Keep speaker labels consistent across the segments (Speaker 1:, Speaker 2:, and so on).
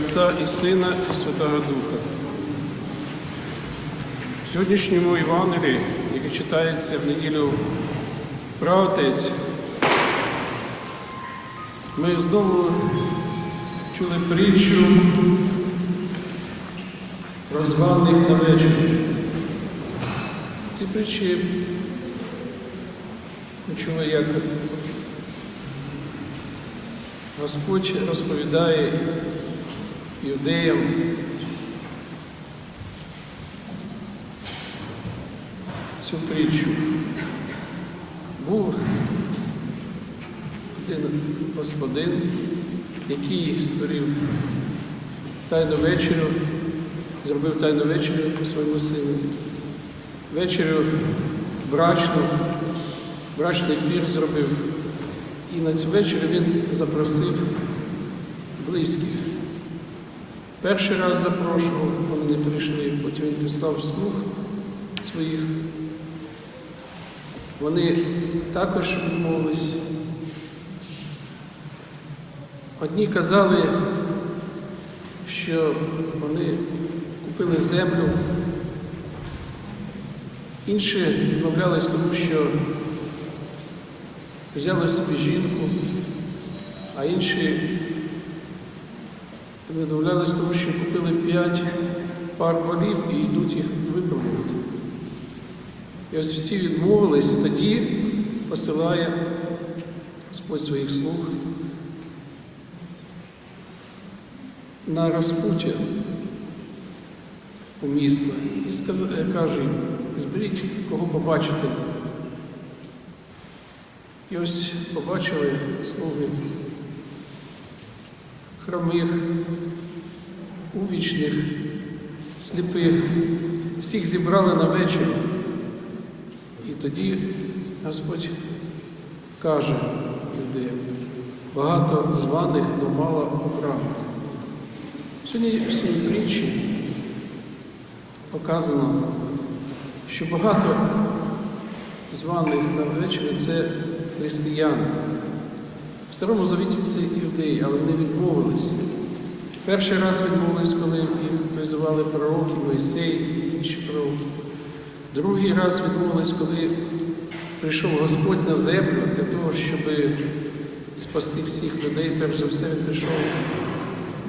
Speaker 1: Отця і Сина і Святого Духа. В сьогоднішньому Євангелії, яке читається в неділю правотець, ми знову чули притчу про званих на вечір. Ці притчі ми чули, як Господь розповідає іудеям цю притчу. Був один господин, який створив тайну вечерю, зробив тайну вечерю своєму сину. Вечерю брачну, брачний пір зробив. І на цю вечерю він запросив близьких. Перший раз запрошував, вони не прийшли, потім він прислав слух своїх. Вони також відмовились. Одні казали, що вони купили землю, інші відмовлялись тому, що взяли собі жінку, а інші відмовлялись тому, що купили п'ять пар волів і йдуть їх випробувати. І ось всі відмовились, і тоді посилає Господь своїх слуг на розпуття у місто і каже їм, зберіть, кого побачите. І ось побачили слуги хромих, увічних, сліпих, всіх зібрали на вечір. І тоді Господь каже людям, багато званих, но мало обраних. Сьогодні в цій притчі показано, що багато званих на вечері це християни. Старому Завіті це іудеї, але вони відмовились. Перший раз відмовились, коли призивали пророки, Мойсей і інші пророки. Другий раз відмовились, коли прийшов Господь на землю для того, щоб спасти всіх людей. Перш за все, він прийшов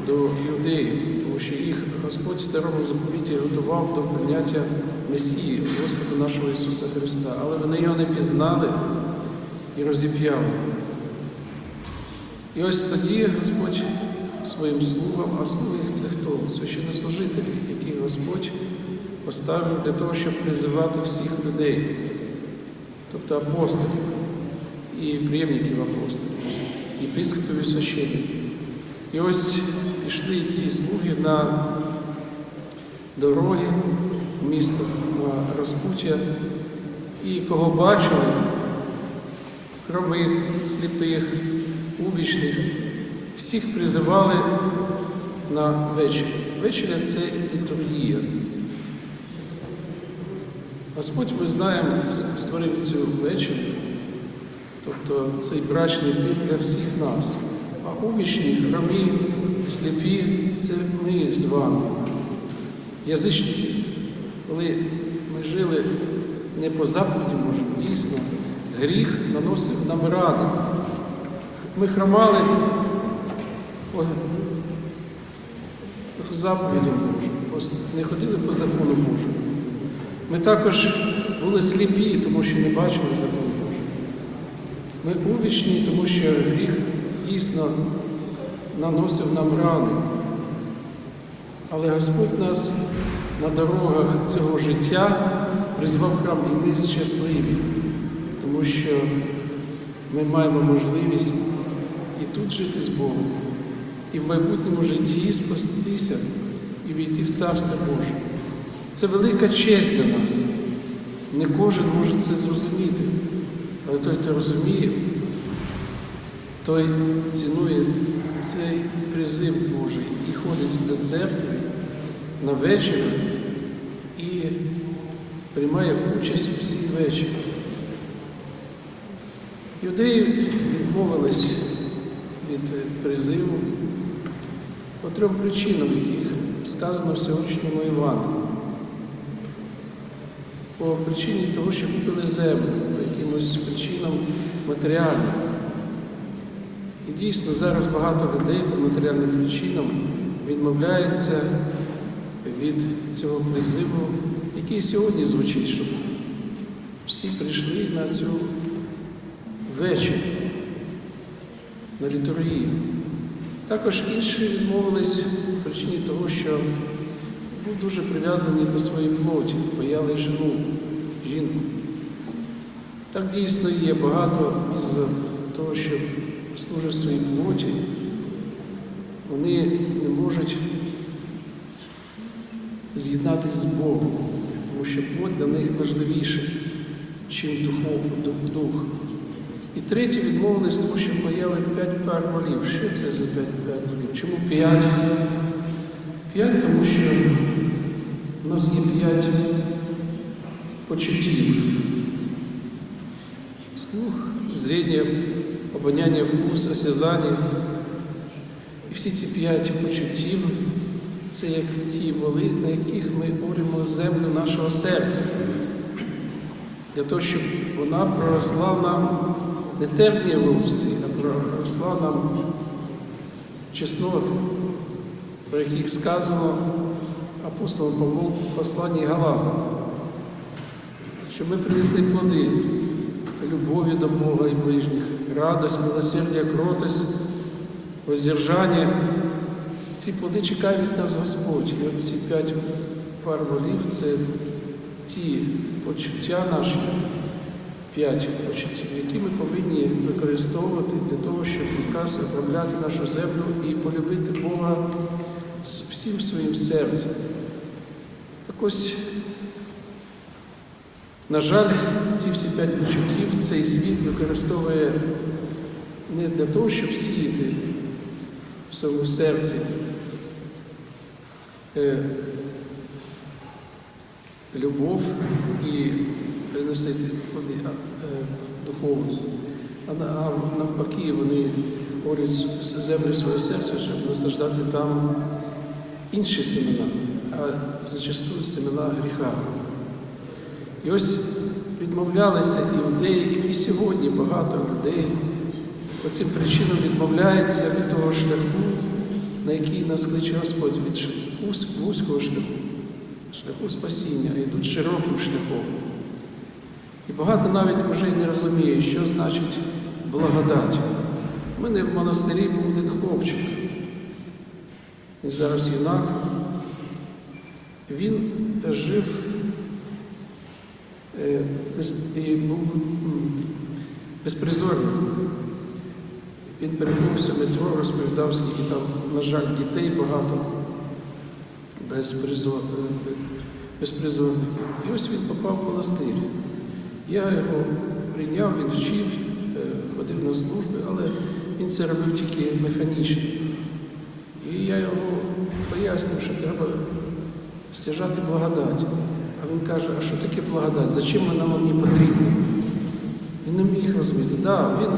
Speaker 1: до іудеїв, тому що їх Господь в старому заповіті готував до прийняття Месії, Господа нашого Ісуса Христа. Але вони його не пізнали і розіп'яли. І ось тоді Господь своїм слугам, а слуги це хто? Священнослужителі, які Господь поставив для того, щоб призивати всіх людей, тобто апостолів і приємників апостолів, єпископів і священників. І ось пішли ці слуги на дороги місто на розпуття, і кого бачили, хромих, сліпих, увічних, всіх призивали на вечір. Вечеря це літургія. Господь, ми знаємо, створив цю вечір, тобто цей брачний пір для всіх нас. А увічні, хромі, сліпі це ми з вами. Язичники, коли ми жили не по заповіді, може, дійсно, гріх наносив нам раду. Ми хромали по заповідям Божим, не ходили по закону Божому. Ми також були сліпі, тому що не бачили закон Божий. Ми увічні, тому що гріх дійсно наносив нам рани. Але Господь нас на дорогах цього життя призвав храм, і ми щасливі, тому що ми маємо можливість і тут жити з Богом, і в майбутньому житті спастися і війти в Царство Боже. Це велика честь для нас. Не кожен може це зрозуміти, але той, хто розуміє, той цінує цей призив Божий і ходить до церкви на вечір і приймає участь у всій вечері. Юдеї відмовились від призиву, по трьом причинам, яких сказано в сьогоднішньому Івангелії. По причині того, що купили землю, по якимось причинам матеріальним. І дійсно зараз багато людей по матеріальним причинам відмовляється від цього призиву, який сьогодні звучить, щоб всі прийшли на цю вечір, на літургію. Також інші відмовились по причині того, що був дуже прив'язаний до своєї плоті, бояли жену, жінку. Так дійсно є багато із того, що служать своїй плоті, вони не можуть з'єднатися з Богом, тому що плоть для них важливіше, чим дух. І третє відмовились, тому що бояли п'ять пар волів. Що це за п'ять пар волів? Чому п'ять? П'ять, тому що у нас є п'ять почуттів. Слух, зріння, обоняння, вкус, осязання. І всі ці п'ять почуттів це як ті воли, на яких ми оримо землю нашого серця. Для того, щоб вона проросла нам не терпні вовці, а проросла нам чесноти, про яких сказано апостолом Павлом в посланні Галатам, щоб ми принесли плоди любові до Бога і ближніх, радость, милосердя, кротость, воздержання. Ці плоди чекає від нас Господь. І от ці п'ять пар волів це ті почуття наші, п'ять почуттів, які ми повинні використовувати для того, щоб якраз обробляти нашу землю і полюбити Бога з всім своїм серцем. Так ось, на жаль, ці всі п'ять почуттів цей світ використовує не для того, щоб сіяти в своєму серці. е, любов і приносити а, е, духовні. А навпаки, вони орять з землю своє серце, щоб насаждати там інші семена, а зачастую семена гріха. І ось відмовлялися іудеї, і сьогодні багато людей по цим причинам відмовляється від того шляху, на який нас кличе Господь від вузького шляху, шляху спасіння, а йдуть широким шляхом. І багато навіть вже не розуміє, що значить благодать. У мене в монастирі був один хлопчик. Він зараз юнак. Він жив е, і був безпризорником. Він перебувся в метро, розповідав, скільки там, на жаль, дітей багато безпризор, е. І ось він попав в монастир. Я його прийняв, він вчив, е, ходив на служби, але він це робив тільки механічно. І я його пояснив, що треба стяжати благодать. А він каже, а що таке благодать? Зачем вона мені потрібна? Він не міг розуміти. Так, да, він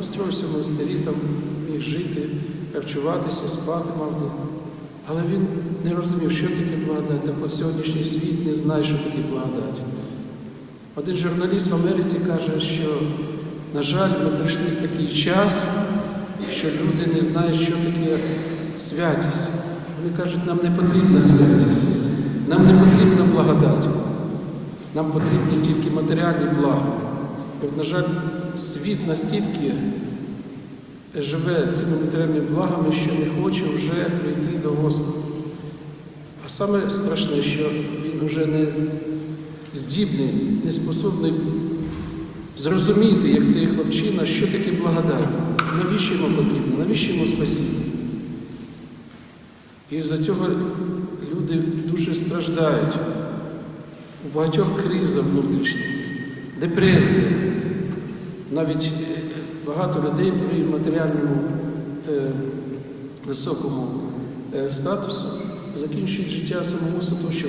Speaker 1: устроївся в монастирі, там міг жити, харчуватися, спати мав. Але він не розумів, що таке благодать. Так от сьогоднішній світ не знає, що таке благодать. Один журналіст в Америці каже, що, на жаль, ми прийшли в такий час, що люди не знають, що таке святість. Вони кажуть, нам не потрібна святість, нам не потрібна благодать, нам потрібні тільки матеріальні блага. І от, на жаль, світ настільки живе цими матеріальними благами, що не хоче вже прийти до Господа. А саме страшне, що він вже не здібний, не способний зрозуміти, як цей хлопчина, що таке благодать, навіщо йому потрібно, навіщо йому спасіння. І за цього люди дуже страждають. У багатьох криза внутрішня, депресія. Навіть е, багато людей при матеріальному е, високому е, статусу закінчують життя самогубством, тому що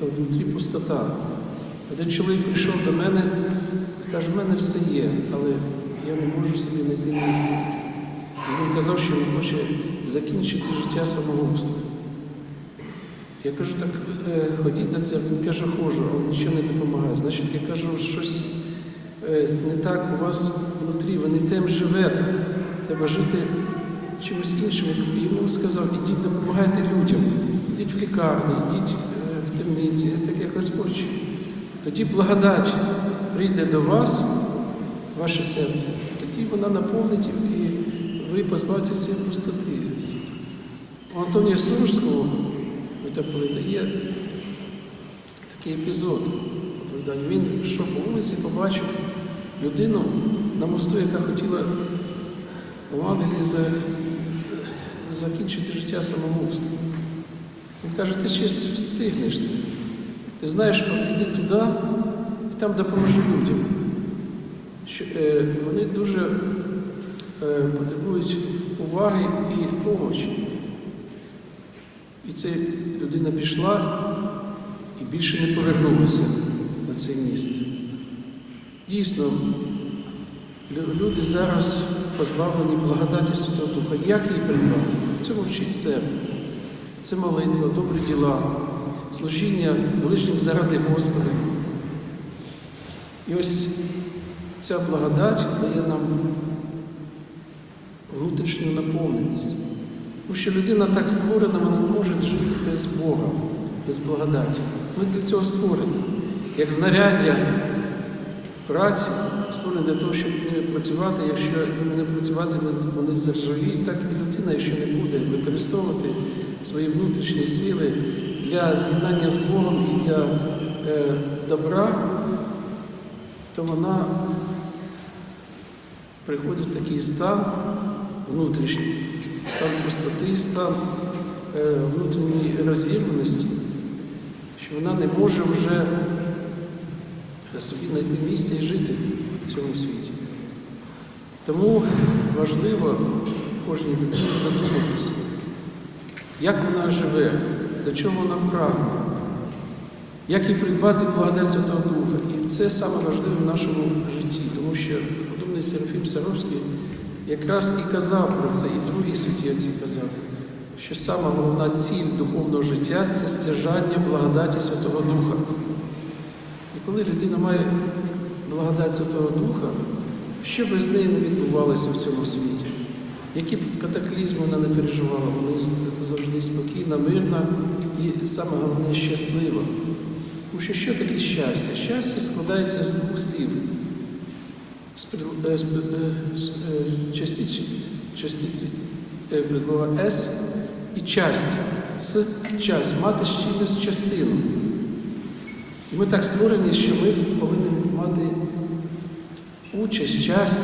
Speaker 1: внутрі пустота. Один чоловік прийшов до мене і каже, в мене все є, але я не можу собі знайти місце. І він казав, що він хоче закінчити життя самогубством. Я кажу, так е, ходіть до церкви. Він каже, ходжу, але нічого не допомагає. Значить, я кажу, щось е, не так у вас внутрі, ви не тим живете. Треба жити чимось іншим. І йому сказав, ідіть допомагайте людям, ідіть в лікарні, ідіть е, в темниці, так як Господь. Тоді благодать прийде до вас, ваше серце, тоді вона наповнить і ви позбавитеся пустоти. У Антонія Сурожського, митрополита, є такий епізод. Він йшов по вулиці, побачив людину на мосту, яка хотіла в Евангелії за- закінчити життя самогубством. Він каже, ти ще встигнеш це. Ти знаєш, от іди туди і там допоможи людям. Що, е, вони дуже е, потребують уваги і допомоги. І ця людина пішла і більше не повернулася на це місце. Дійсно, люди зараз позбавлені благодаті Святого Духа. Як її приймати? Цьому вчить церква. Це молитва, добрі діла, служіння ближнім заради Господа. І ось ця благодать дає нам внутрішню наповненість. Тому що людина так створена, вона не може жити без Бога, без благодаті. Ми для цього створені. Як знаряддя праці створені для того, щоб не працювати. Якщо не працювати, вони заржавіють, так і людина, якщо не буде використовувати свої внутрішні сили для з'єднання з Богом і для е, добра, то вона приходить в такий стан внутрішній, стан пустоти, стан е, внутрішньої розірваності, що вона не може вже собі знайти місце і жити в цьому світі. Тому важливо кожній людині задуматися, як вона живе, до чого вона прагне, як їй придбати благодать Святого Духа. І це саме важливе в нашому житті, тому що подобний Серафім Саровський якраз і казав про це, і другі святі отці казали, що сама головна ціль духовного життя це стяжання благодаті Святого Духа. І коли людина має благодать Святого Духа, що би з нею не відбувалося в цьому світі, які б катаклізми вона не переживала, вона завжди спокійна, мирна і саме головне щаслива. Тому що що таке щастя? Щастя складається з двох слів. Е, е, е, частиці, частиці предлога «с» і часть. С часть, мати чимось частину. І ми так створені, що ми повинні мати участь, часть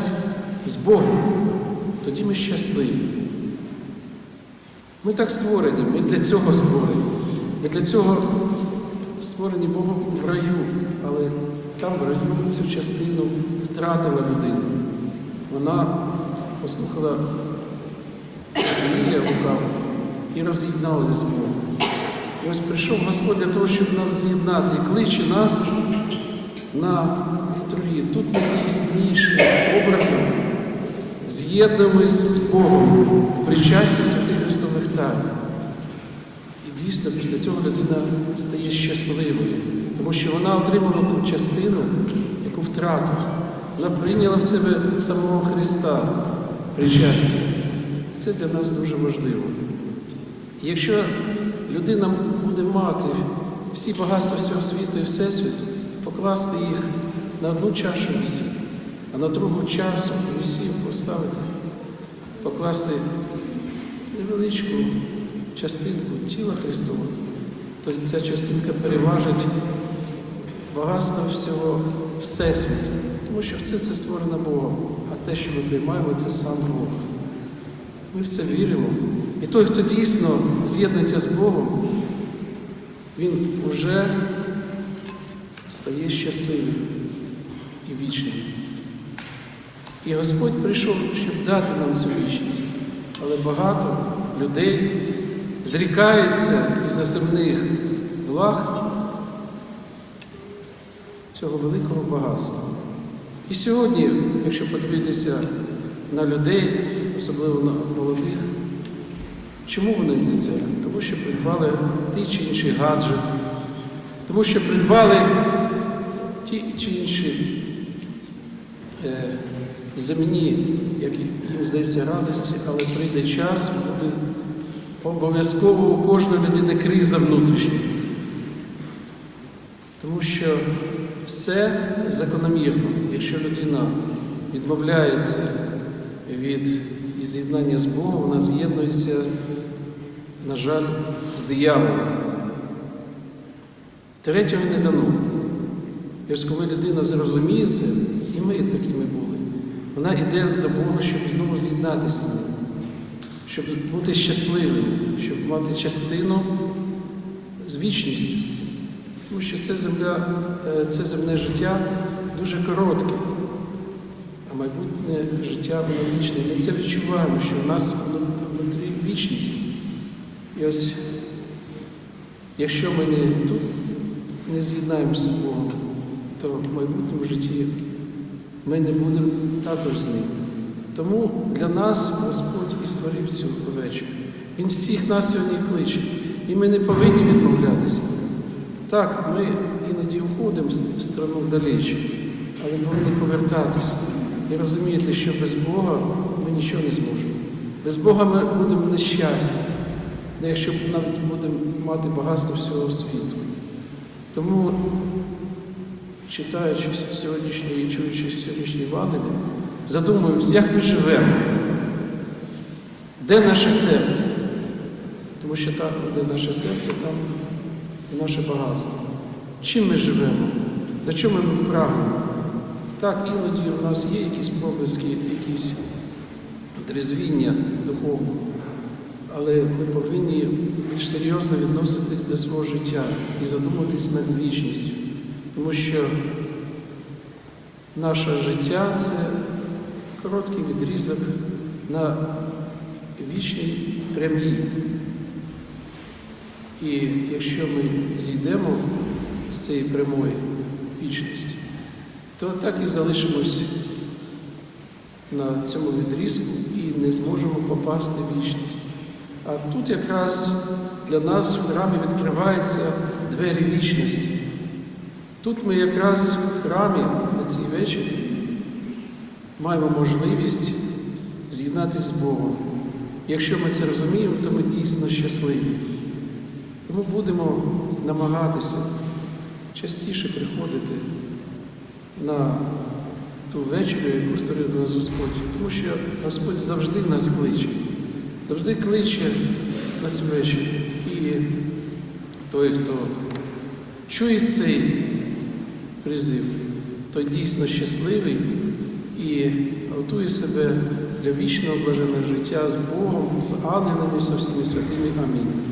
Speaker 1: з Богом. Тоді ми щасливі. Ми так створені, ми для цього створені. Ми для цього створені Богом в раю, але там в раю цю частину втратила людина. Вона послухала Змія лукавого і роз'єдналася з Богом. І ось прийшов Господь для того, щоб нас з'єднати і кличе нас на літургію. Тут найтіснішим образом з'єднуємось з Богом в причасті святих І дійсно після цього людина стає щасливою, тому що вона отримала ту частину, яку втратила. Вона прийняла в себе самого Христа причастя. І це для нас дуже важливо. І якщо людина буде мати всі багатства всього світу і Всесвіту, покласти їх на одну чашу вісі, а на другу часу вісів поставити, покласти невеличку частинку тіла Христова, то ця частинка переважить багатство всього Всесвіту. Тому що все це створено Богом, а те, що ми приймаємо, це сам Бог. Ми в це віримо. І той, хто дійсно з'єднується з Богом, він вже стає щасливим і вічним. І Господь прийшов, щоб дати нам цю вічність. Але багато людей зрікаються із земних благ цього великого багатства. І сьогодні, якщо подивитися на людей, особливо на молодих, Чому вони йдуть церкву? Тому що придбали ті чи інші гаджет, тому що придбали ті чи інші е, земні, як їм здається, радості, але прийде час, буде обов'язково у кожної людини криза внутрішня. Тому що все закономірно, якщо людина відмовляється від з'єднання з Богом, вона з'єднується, на жаль, з дияволом. Третього не дано. Ось коли людина зрозуміє це, і ми такими були, вона йде до Бога, щоб знову з'єднатися щоб бути щасливим, щоб мати частину з вічністю. Тому що це земля, е, це земне життя дуже коротке, а майбутнє життя воно вічне. Ми це відчуваємо, що в нас внутрі вічність. І ось, якщо ми не тут не з'єднаємося з Богом, то в майбутньому житті ми не будемо також з ним. Тому для нас Господь і створив цю вечір. Він всіх нас сьогодні кличе. І ми не повинні відмовлятися. Так, ми іноді уходимо в страну далече, але повинні повертатися і розуміти, що без Бога ми нічого не зможемо. Без Бога ми будемо нещасні, не якщо навіть будемо мати багатство всього світу. Тому, читаючи сьогоднішнє і чуючи сьогоднішнє Євангеліє, задумуємося, як ми живемо, де наше серце. Тому що там, де наше серце, там і наше багатство. Чим ми живемо? До чого ми прагнемо? Так, іноді у нас є якісь проблиски, якісь трезвіння духовне, але ми повинні більш серйозно відноситись до свого життя і задуматись над вічністю. Тому що наше життя це короткий відрізок на вічній прямій. І якщо ми зійдемо з цієї прямої вічності, то так і залишимось на цьому відрізку і не зможемо попасти в вічність. А тут якраз для нас в храмі відкриваються двері вічності. Тут ми якраз в храмі на цій вечері маємо можливість з'єднатися з Богом. Якщо ми це розуміємо, то ми дійсно щасливі. Тому будемо намагатися частіше приходити на ту вечерю, яку створив нас Господь. Тому що Господь завжди нас кличе, завжди кличе на цю вечерю. І той, хто чує цей призив, той дійсно щасливий і готує себе для вічного блаженого життя з Богом, з ангелами, з всіми святими. Амінь.